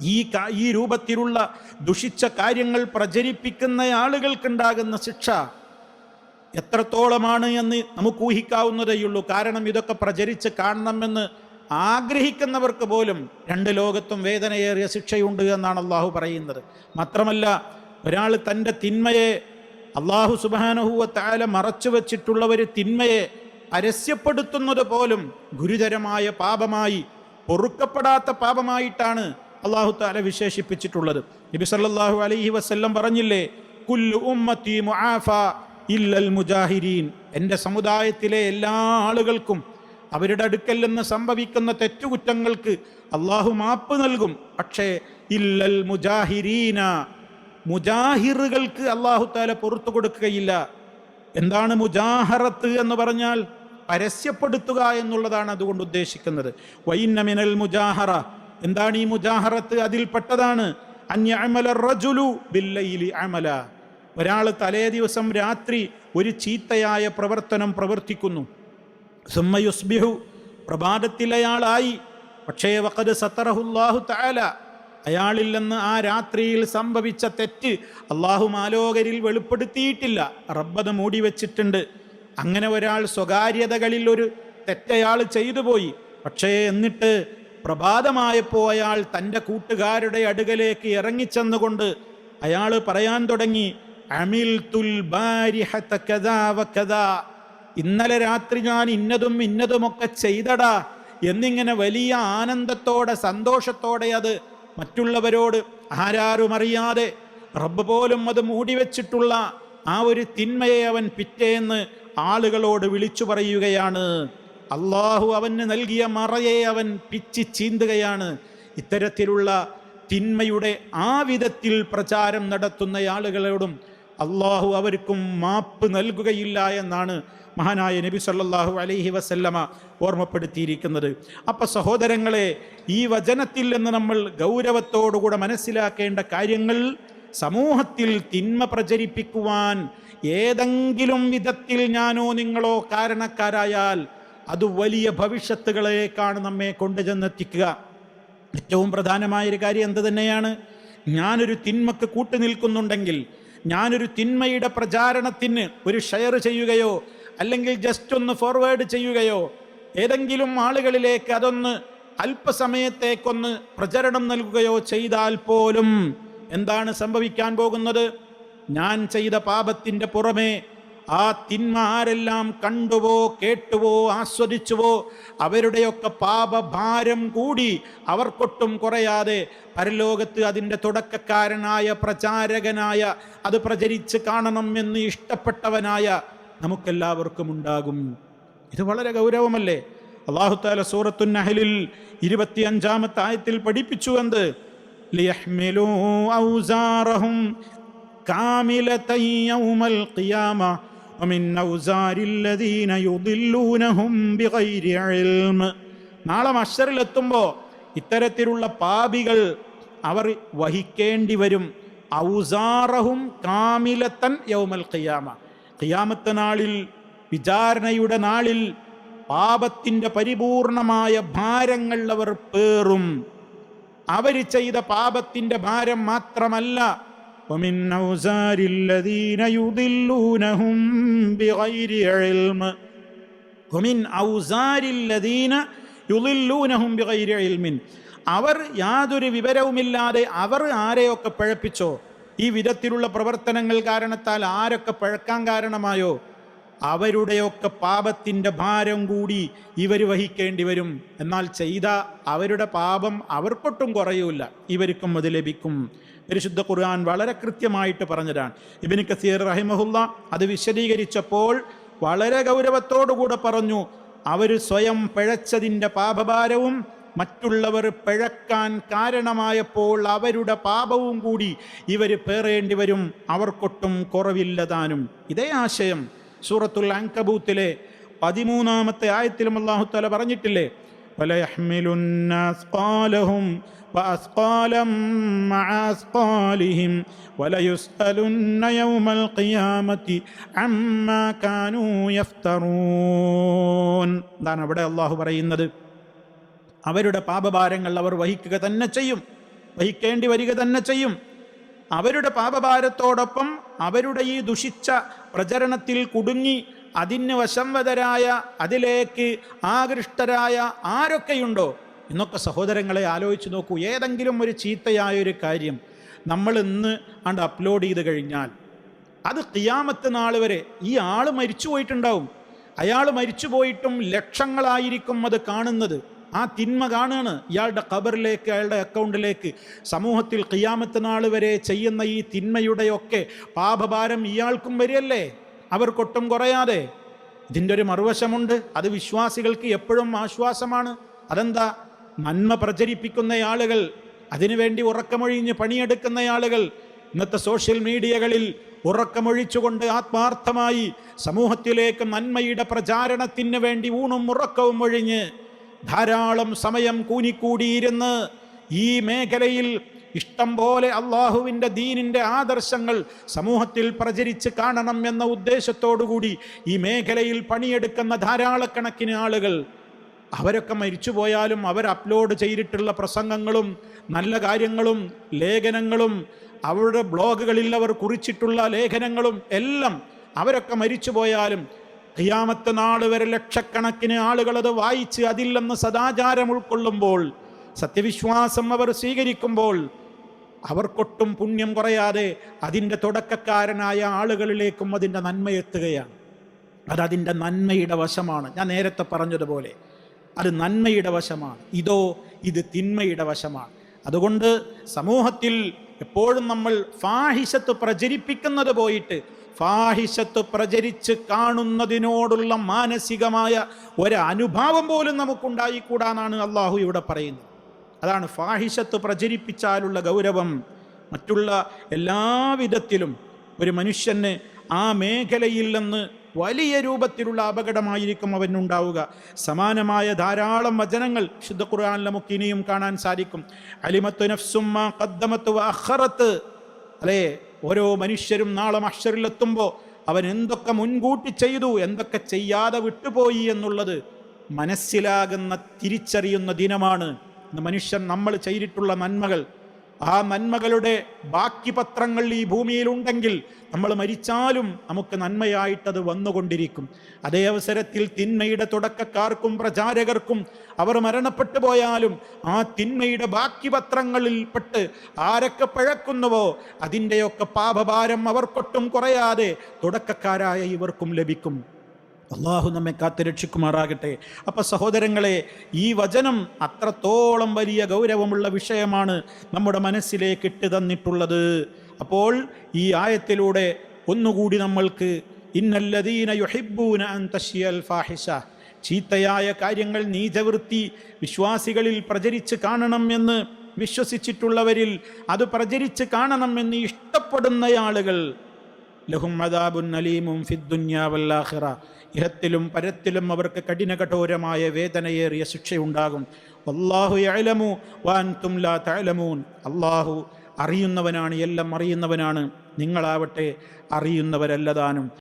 ഈ ഈ രൂപത്തിലുള്ള ദുഷിച്ച കാര്യങ്ങൾ പ്രചരിപ്പിക്കുന്ന ആളുകൾക്കുണ്ടാകുന്ന ശിക്ഷ എത്രത്തോളമാണ് എന്ന് നമുക്ക് ഊഹിക്കാവുന്നതേയുള്ളൂ കാരണം ഇതൊക്കെ പ്രചരിച്ച് കാണണമെന്ന് ആഗ്രഹിക്കുന്നവർക്ക് പോലും രണ്ട് ലോകത്തും വേദനയേറിയ ശിക്ഷയുണ്ട് എന്നാണ് അള്ളാഹു പറയുന്നത്. മാത്രമല്ല ഒരാൾ തന്റെ തിന്മയെ അള്ളാഹു സുബാനഹുവ താല മറച്ചു വച്ചിട്ടുള്ള ഒരു തിന്മയെ പരസ്യപ്പെടുത്തുന്നത് പോലും ഗുരുതരമായ പാപമായി പൊറുക്കപ്പെടാത്ത പാപമായിട്ടാണ് അള്ളാഹു താല വിശേഷിപ്പിച്ചിട്ടുള്ളത്. നബി സല്ലല്ലാഹു അലൈഹി വസല്ലം പറഞ്ഞില്ലേ കുല്ലു ഉമ്മത്തി ഇല്ലൽ മുജാഹിരീൻ. എന്റെ സമുദായത്തിലെ എല്ലാ ആളുകൾക്കും അവരുടെ അടുക്കൽ നിന്ന് സംഭവിക്കുന്ന തെറ്റുകുറ്റങ്ങൾക്ക് അള്ളാഹു മാപ്പ് നൽകും. പക്ഷേ ഇല്ലൽ മുജാഹിരീന. മുജാഹിറുകൾക്ക് അള്ളാഹു താല പുറത്തു കൊടുക്കുകയില്ല. എന്താണ് മുജാഹറത്ത് എന്ന് പറഞ്ഞാൽ പരസ്യപ്പെടുത്തുക എന്നുള്ളതാണ് അതുകൊണ്ട് ഉദ്ദേശിക്കുന്നത്. വൈന്നമിനൽ മുജാഹറ. എന്താണ് ഈ മുജാഹറത്ത്? അതിൽപ്പെട്ടതാണ് ഒരാൾ തലേ ദിവസം രാത്രി ഒരു ചീത്തയായ പ്രവർത്തനം പ്രവർത്തിക്കുന്നു. സുമ്മയുസ്ബിഹു പ്രഭാതത്തിൽ അയാളായി. പക്ഷേ വഖദ് സത്തറഹുല്ലാഹു താല അയാളിൽ നിന്ന് ആ രാത്രിയിൽ സംഭവിച്ച തെറ്റ് അള്ളാഹു മാലോകരിൽ വെളിപ്പെടുത്തിയിട്ടില്ല. റബ്ബത് മൂടി വച്ചിട്ടുണ്ട്. അങ്ങനെ ഒരാൾ സ്വകാര്യതകളിൽ ഒരു തെറ്റയാൾ ചെയ്തു പോയി പക്ഷേ എന്നിട്ട് പ്രഭാതമായപ്പോൾ അയാൾ തന്റെ കൂട്ടുകാരുടെ അടുകലേക്ക് ഇറങ്ങിച്ചെന്നുകൊണ്ട് അയാൾ പറയാൻ തുടങ്ങി അമിൽ തുൽ ഇന്നലെ രാത്രി ഞാൻ ഇന്നതും ഇന്നതുമൊക്കെ ചെയ്തടാ എന്നിങ്ങനെ വലിയ ആനന്ദത്തോടെ സന്തോഷത്തോടെ അത് മറ്റുള്ളവരോട് ആരാരും അറിയാതെ റബ്ബ് പോലും അത് മൂടിവെച്ചിട്ടുള്ള ആ ഒരു തിന്മയെ അവൻ പിറ്റേന്ന് ആളുകളോട് വിളിച്ചു പറയുകയാണ്. അള്ളാഹു അവന് നൽകിയ മറയെ അവൻ പിച്ചി ചീന്തുകയാണ്. ഇത്തരത്തിലുള്ള തിന്മയുടെ ആ വിധത്തിൽ പ്രചാരം നടത്തുന്ന ആളുകളോടും അള്ളാഹു അവർക്കും മാപ്പ് നൽകുകയില്ല എന്നാണ് മഹാനായ നബി സല്ലാഹു അലൈഹി വസല്ലമ ഓർമ്മപ്പെടുത്തിയിരിക്കുന്നത്. അപ്പം സഹോദരങ്ങളെ ഈ വചനത്തിൽ നിന്ന് നമ്മൾ ഗൗരവത്തോടുകൂടെ മനസ്സിലാക്കേണ്ട കാര്യങ്ങൾ സമൂഹത്തിൽ തിന്മ പ്രചരിപ്പിക്കുവാൻ ഏതെങ്കിലും വിധത്തിൽ ഞാനോ നിങ്ങളോ കാരണക്കാരായാൽ അത് വലിയ ഭവിഷ്യത്തുകളേക്കാണ് നമ്മെ കൊണ്ടുചെന്നെത്തിക്കുക. ഏറ്റവും പ്രധാനമായൊരു കാര്യം എന്ത് തന്നെയാണ്? ഞാനൊരു തിന്മക്ക് കൂട്ടു നിൽക്കുന്നുണ്ടെങ്കിൽ ഞാനൊരു തിന്മയുടെ പ്രചാരണത്തിന് ഒരു ഷെയർ ചെയ്യുകയോ അല്ലെങ്കിൽ ജസ്റ്റ് ഒന്ന് ഫോർവേഡ് ചെയ്യുകയോ ഏതെങ്കിലും ആളുകളിലേക്ക് അതൊന്ന് അല്പസമയത്തേക്കൊന്ന് പ്രചരണം നൽകുകയോ ചെയ്താൽ പോലും എന്താണ് സംഭവിക്കാൻ പോകുന്നത്? ഞാൻ ചെയ്ത പാപത്തിന്റെ പുറമേ ആ തിന്മാരെല്ലാം കണ്ടുവോ കേട്ടുവോ ആസ്വദിച്ചുവോ അവരുടെയൊക്കെ പാപഭാരം കൂടി അവർക്കൊട്ടും കുറയാതെ പരലോകത്ത് അതിന്റെ തുടക്കക്കാരനായ പ്രചാരകനായ അത് പ്രചരിച്ച് കാണണം എന്ന് ഇഷ്ടപ്പെട്ടവനായ നമുക്കെല്ലാവർക്കും ഉണ്ടാകും. ഇത് വളരെ ഗൗരവമല്ലേ? അള്ളാഹുത്താല സൂറത്തു നഹലിൽ ഇരുപത്തിയഞ്ചാമത്തെ ആയത്തിൽ പഠിപ്പിച്ചു എന്ത്? ലിയഹ്മിലൂ ഔസാറഹും കാമിലതയ്യൗമൽ ഖിയാമ. ومن أوزار الذين يضلونهم بغير علم നാളെ മഷറിലെത്തുമ്പോൾ ഇത്തരത്തിലുള്ള പാപികൾ അവർ വഹിക്കേണ്ടി വരും ഔസാറഹും കാമിലത്തൻ യൗമൽ ഖിയാമ ഖിയാമത്ത് നാളിൽ വിചാരണയുടെ നാളിൽ പാപത്തിൻ്റെ പരിപൂർണമായ ഭാരങ്ങൾ അവർ പേറും അവർ ചെയ്ത പാപത്തിൻ്റെ ഭാരം മാത്രമല്ല ومن أوزار الذين يضلونهم بغير علم ومن أوزار الذين يضلونهم بغير علم അവർ യാതൊരു വിവരവുമില്ലാതെ അവർ ആരെയൊക്കെ പഴപ്പിച്ചോ ഈ വിധത്തിലുള്ള പ്രവർത്തനങ്ങൾ കാരണത്താൽ ആരൊക്കെ പഴക്കാൻ കാരണമായോ അവരുടെയൊക്കെ പാപത്തിൻ്റെ ഭാരം കൂടി ഇവർ വഹിക്കേണ്ടി വരും എന്നാൽ ചെയ്ത അവരുടെ പാപം അവർക്കൊട്ടും കുറയൂല ഇവർക്കും അത് ലഭിക്കും പരിശുദ്ധ ഖുർആൻ വളരെ കൃത്യമായിട്ട് പറഞ്ഞതാണ്. ഇബിന് കസീർ റഹിമഹുല്ല അത് വിശദീകരിച്ചപ്പോൾ വളരെ ഗൗരവത്തോടുകൂടെ പറഞ്ഞു അവർ സ്വയം പിഴച്ചതിന്റെ പാപഭാരവും മറ്റുള്ളവർ പിഴക്കാൻ കാരണമായപ്പോൾ അവരുടെ പാപവും കൂടി ഇവർ പേറേണ്ടി വരും അവർക്കൊട്ടും കുറവില്ലതാനും ഇതേ ആശയം സൂറത്തുൽ അങ്കബൂത്തിലെ പതിമൂന്നാമത്തെ ആയത്തിലും അള്ളാഹുത്തല തല പറഞ്ഞിട്ടില്ലേ وَلَيَحْمِلُنَّ أَثْقَالَهُمْ وَأَثْقَالًا مَعَ أَثْقَالِهِمْ وَلَيُسْأَلُنَّ يَوْمَ الْقِيَامَةِ عَمَّا كَانُوا يَفْتَرُونَ എന്താണ് അവിടെ അള്ളാഹു പറയുന്നത് അവരുടെ പാപഭാരങ്ങൾ അവർ വഹിക്കുക തന്നെ ചെയ്യും വഹിക്കേണ്ടി വരിക തന്നെ ചെയ്യും അവരുടെ പാപഭാരത്തോടൊപ്പം അവരുടെ ഈ ദുഷിച്ച പ്രചരണത്തിൽ കുടുങ്ങി അതിന് വശംവതരായ അതിലേക്ക് ആകൃഷ്ടരായ ആരൊക്കെയുണ്ടോ? എന്നൊക്കെ സഹോദരങ്ങളെ ആലോചിച്ച് നോക്കൂ. ഏതെങ്കിലും ഒരു ചീത്തയായ ഒരു കാര്യം നമ്മൾ ഇന്ന് അണ്ട് അപ്ലോഡ് ചെയ്ത് കഴിഞ്ഞാൽ അത് കിയാമത്ത് നാൾ വരെ ഈ ആൾ മരിച്ചു പോയിട്ടുണ്ടാവും. അയാൾ മരിച്ചു പോയിട്ടും ലക്ഷങ്ങളായിരിക്കും അത് കാണുന്നത്. ആ തിന്മ കാണുകയാണ് ഇയാളുടെ ഖബറിലേക്ക് അയാളുടെ അക്കൗണ്ടിലേക്ക്. സമൂഹത്തിൽ കിയാമത്ത് നാൾ വരെ ചെയ്യുന്ന ഈ തിന്മയുടെയൊക്കെ പാപഭാരം ഇയാൾക്കും വരികയല്ലേ? അവർക്കൊട്ടും കുറയാതെ. ഇതിന്റെ ഒരു മറുവശമുണ്ട്. അത് വിശ്വാസികൾക്ക് എപ്പോഴും ആശ്വാസമാണ്. അതെന്താ? നന്മ പ്രചരിപ്പിക്കുന്ന ആളുകൾ അതിനുവേണ്ടി ഉറക്കമൊഴിഞ്ഞ് പണിയെടുക്കുന്ന ആളുകൾ ഇന്നത്തെ സോഷ്യൽ മീഡിയകളിൽ ഉറക്കമൊഴിച്ചുകൊണ്ട് ആത്മാർത്ഥമായി സമൂഹത്തിലേക്ക് നന്മയുടെ പ്രചാരണത്തിന് വേണ്ടി ഊണും ഉറക്കവും ഒഴിഞ്ഞ് ധാരാളം സമയം കൂനിക്കൂടിയിരുന്ന് ഈ മേഖലയിൽ ഇഷ്ടം പോലെ അള്ളാഹുവിന്റെ ദീനിന്റെ ആദർശങ്ങൾ സമൂഹത്തിൽ പ്രചരിച്ച് കാണണം എന്ന ഉദ്ദേശത്തോടുകൂടി ഈ മേഖലയിൽ പണിയെടുക്കുന്ന ധാരാളക്കണക്കിന് ആളുകൾ അവരൊക്കെ മരിച്ചുപോയാലും അവർ അപ്ലോഡ് ചെയ്തിട്ടുള്ള പ്രസംഗങ്ങളും നല്ല കാര്യങ്ങളും ലേഖനങ്ങളും അവരുടെ ബ്ലോഗുകളിൽ അവർ കുറിച്ചിട്ടുള്ള ലേഖനങ്ങളും എല്ലാം അവരൊക്കെ മരിച്ചുപോയാലും അയ്യാമത്തെ നാൾ വരെ ലക്ഷക്കണക്കിന് ആളുകൾ അത് വായിച്ച് അതിൽ നിന്ന് സദാചാരം ഉൾക്കൊള്ളുമ്പോൾ സത്യവിശ്വാസം അവർ സ്വീകരിക്കുമ്പോൾ അവർക്കൊട്ടും പുണ്യം കുറയാതെ അതിന്റെ തുടക്കക്കാരനായ ആളുകളിലേക്കും അതിന്റെ നന്മ എത്തുകയാണ്. അത് അതിന്റെ നന്മയുടെ വശമാണ്. ഞാൻ നേരത്തെ പറഞ്ഞതുപോലെ അത് നന്മയുടെ വശമാണ്. ഇതോ ഇത് തിന്മയുടെ വശമാണ്. അതുകൊണ്ട് സമൂഹത്തിൽ എപ്പോഴും നമ്മൾ ഫാഹിഷത്ത് പ്രചരിപ്പിക്കുന്നത് പോയിട്ട് ഫാഹിഷത്ത് പ്രചരിച്ച് കാണുന്നതിനോടുള്ള മാനസികമായ ഒരനുഭാവം പോലും നമുക്കുണ്ടായിക്കൂടാന്നാണ് അള്ളാഹു ഇവിടെ പറയുന്നത്. അതാണ് ഫാഹിഷത്ത് പ്രചരിപ്പിച്ചാലുള്ള ഗൗരവം. മറ്റുള്ള എല്ലാവിധത്തിലും ഒരു മനുഷ്യന് ആ മേഖലയിൽ നിന്ന് വലിയ രൂപത്തിലുള്ള അപകടമായിരിക്കും അവനുണ്ടാവുക. സമാനമായ ധാരാളം വചനങ്ങൾ ശുദ്ധ ഖുർആാനിൽ നമുക്ക് ഇനിയും കാണാൻ സാധിക്കും. അലിമത്ത് നഫ്സുമ്മ കദ്ദമത്ത് അഖറത്ത്. അല്ലേ? ഓരോ മനുഷ്യരും നാളെ മഷറിലെത്തുമ്പോൾ അവൻ എന്തൊക്കെ മുൻകൂട്ടി ചെയ്തു എന്തൊക്കെ ചെയ്യാതെ വിട്ടുപോയി എന്നുള്ളത് മനസ്സിലാകുന്ന തിരിച്ചറിയുന്ന ദിനമാണ്. ഇന്ന് മനുഷ്യൻ നമ്മൾ ചെയ്തിട്ടുള്ള നന്മകൾ. ആ നന്മകളുടെ ബാക്കി പത്രങ്ങൾ ഈ ഭൂമിയിലുണ്ടെങ്കിൽ നമ്മൾ മരിച്ചാലും നമുക്ക് നന്മയായിട്ടത് വന്നുകൊണ്ടിരിക്കും. അതേ അവസരത്തിൽ തിന്മയുടെ തുടക്കക്കാർക്കും പ്രചാരകർക്കും അവർ മരണപ്പെട്ടു പോയാലും ആ തിന്മയുടെ ബാക്കി പത്രങ്ങളിൽപ്പെട്ട് ആരൊക്കെ പഴക്കുന്നുവോ അതിന്റെയൊക്കെ പാപഭാരം അവർക്കൊട്ടും കുറയാതെ തുടക്കക്കാരായ ഇവർക്കും ലഭിക്കും. അള്ളാഹു നമ്മെ കാത്തുരക്ഷിക്കുമാറാകട്ടെ അപ്പൊ സഹോദരങ്ങളെ ഈ വചനം അത്രത്തോളം വലിയ ഗൗരവമുള്ള വിഷയമാണ് നമ്മുടെ മനസ്സിലേക്ക് ഇട്ട് തന്നിട്ടുള്ളത്. അപ്പോൾ ഈ ആയത്തിലൂടെ ഒന്നുകൂടി നമ്മൾക്ക് ഇന്നല്ലദീന യുഹിബ്ബൂന അൻ തശ്യൽ ഫാഹിഷ. ചീത്തയായ കാര്യങ്ങൾ നീചവൃത്തി വിശ്വാസികളിൽ പ്രചരിച്ച് കാണണം എന്ന് വിശ്വസിച്ചിട്ടുള്ളവരിൽ അത് പ്രചരിച്ച് കാണണം എന്ന് ഇഷ്ടപ്പെടുന്ന ആളുകൾ ലഹും അദാബുൻ അലീമും ഫിദ്ദുന്യാവല്ലാഹിറ ഇഹത്തിലും പരത്തിലും അവർക്ക് കഠിന കഠോരമായ വേദനയേറിയ ശിക്ഷയുണ്ടാകും. അള്ളാഹു അലമു വാൻ തുംലാ തലമൂൻ അള്ളാഹു അറിയുന്നവനാണ് എല്ലാം അറിയുന്നവനാണ്. നിങ്ങളാവട്ടെ അറിയുന്നവരല്ലതാനും.